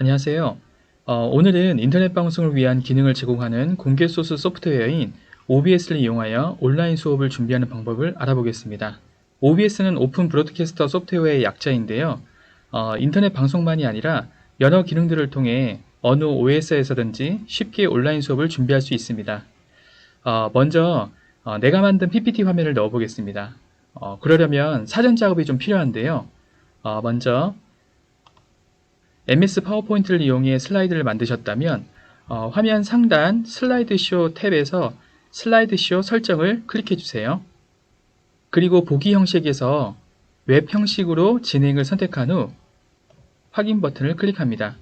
안녕하세요. 어, 오늘은 인터넷 방송을 위한 기능을 제공하는 공개 소스 소프트웨어인 OBS를 이용하여 온라인 수업을 준비하는 방법을 알아보겠습니다. OBS는 오픈 브로드캐스터 소프트웨어의 약자인데요. 어, 인터넷 방송만이 아니라 여러 기능들을 통해 어느 OS에서든지 쉽게 온라인 수업을 준비할 수 있습니다. 어, 먼저 어, 내가 만든 PPT 화면을 넣어 보겠습니다. 어, 그러려면 사전 작업이 좀 필요한데요. 어, 먼저 MS 파워포인트를 이용해 슬라이드를 만드셨다면 어, 화면 상단 슬라이드쇼 탭에서 슬라이드쇼 설정을 클릭해 주세요. 그리고 보기 형식에서 웹 형식으로 진행을 선택한 후 확인 버튼을 클릭합니다.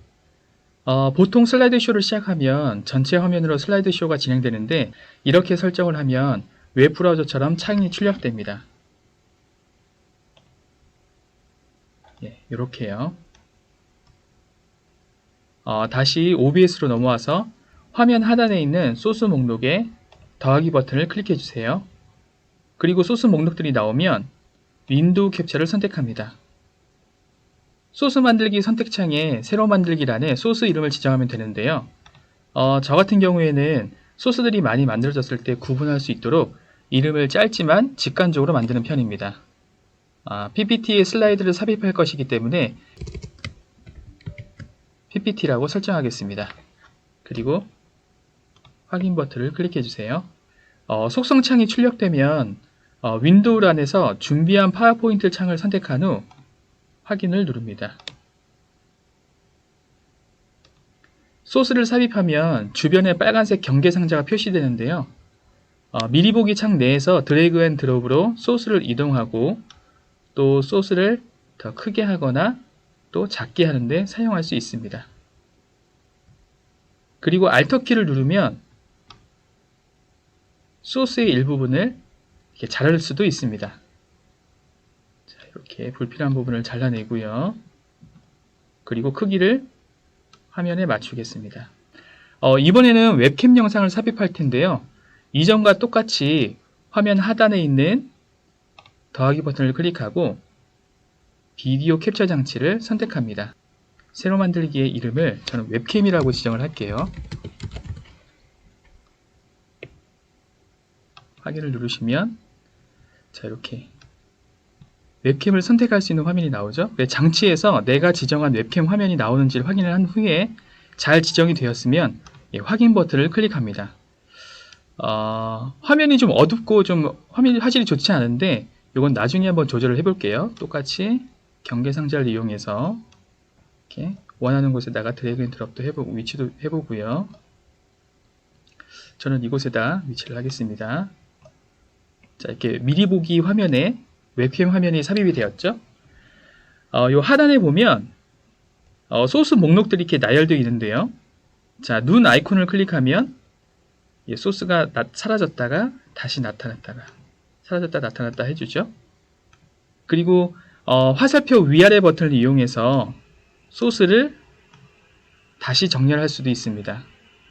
어, 보통 슬라이드쇼를 시작하면 전체 화면으로 슬라이드쇼가 진행되는데 이렇게 설정을 하면 웹 브라우저처럼 창이 출력됩니다. 예, 이렇게요. 어, 다시 OBS로 넘어와서 화면 하단에 있는 소스 목록에 더하기 버튼을 클릭해 주세요. 그리고 소스 목록들이 나오면 윈도우 캡처를 선택합니다. 소스 만들기 선택창에 새로 만들기란에 소스 이름을 지정하면 되는데요. 어, 저 같은 경우에는 소스들이 많이 만들어졌을 때 구분할 수 있도록 이름을 짧지만 직관적으로 만드는 편입니다. 아, PPT에 슬라이드를 삽입할 것이기 때문에 PPT라고 설정하겠습니다. 그리고 확인 버튼을 클릭해 주세요. 어, 속성 창이 출력되면 어, 윈도우란에서 준비한 파워포인트 창을 선택한 후 확인을 누릅니다. 소스를 삽입하면 주변에 빨간색 경계 상자가 표시되는데요. 어, 미리 보기 창 내에서 드래그 앤 드롭으로 소스를 이동하고 또 소스를 더 크게 하거나 또 작게 하는데 사용할 수 있습니다. 그리고 Alt 키를 누르면 소스의 일부분을 이렇게 자를 수도 있습니다. 자, 이렇게 불필요한 부분을 잘라내고요. 그리고 크기를 화면에 맞추겠습니다. 어, 이번에는 웹캠 영상을 삽입할 텐데요. 이전과 똑같이 화면 하단에 있는 더하기 버튼을 클릭하고 비디오 캡처 장치를 선택합니다. 새로 만들기의 이름을 저는 웹캠이라고 지정을 할게요. 확인을 누르시면 자 이렇게 웹캠을 선택할 수 있는 화면이 나오죠. 네, 장치에서 내가 지정한 웹캠 화면이 나오는지를 확인을 한 후에 잘 지정이 되었으면 예, 확인 버튼을 클릭합니다. 어, 화면이 좀 어둡고 좀 화면이 화질이 좋지 않은데 이건 나중에 한번 조절을 해볼게요. 똑같이 경계 상자를 이용해서 이렇게 원하는 곳에다가 드래그 앤 드롭도 해보고 위치도 해보고요. 저는 이곳에다 위치를 하겠습니다. 자 이렇게 미리 보기 화면에 웹캠 화면이 삽입이 되었죠. 어, 요 하단에 보면 어, 소스 목록들이 이렇게 나열되어 있는데요. 자, 눈 아이콘을 클릭하면 예, 소스가 나, 사라졌다가 다시 나타났다가 사라졌다 나타났다 해주죠. 그리고 어, 화살표 위아래 버튼을 이용해서 소스를 다시 정렬할 수도 있습니다.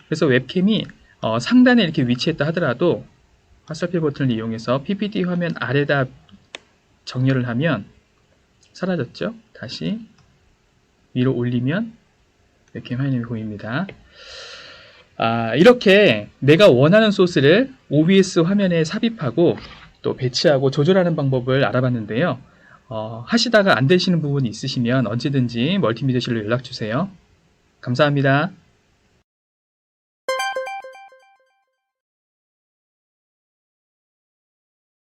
그래서 웹캠이 어, 상단에 이렇게 위치했다 하더라도 화살표 버튼을 이용해서 PPT 화면 아래다 정렬을 하면 사라졌죠. 다시 위로 올리면 웹캠 화면이 보입니다. 아, 이렇게 내가 원하는 소스를 OBS 화면에 삽입하고 또 배치하고 조절하는 방법을 알아봤는데요. 어, 하시다가 안 되시는 부분이 있으시면 언제든지 멀티미디어실로 연락 주세요. 감사합니다.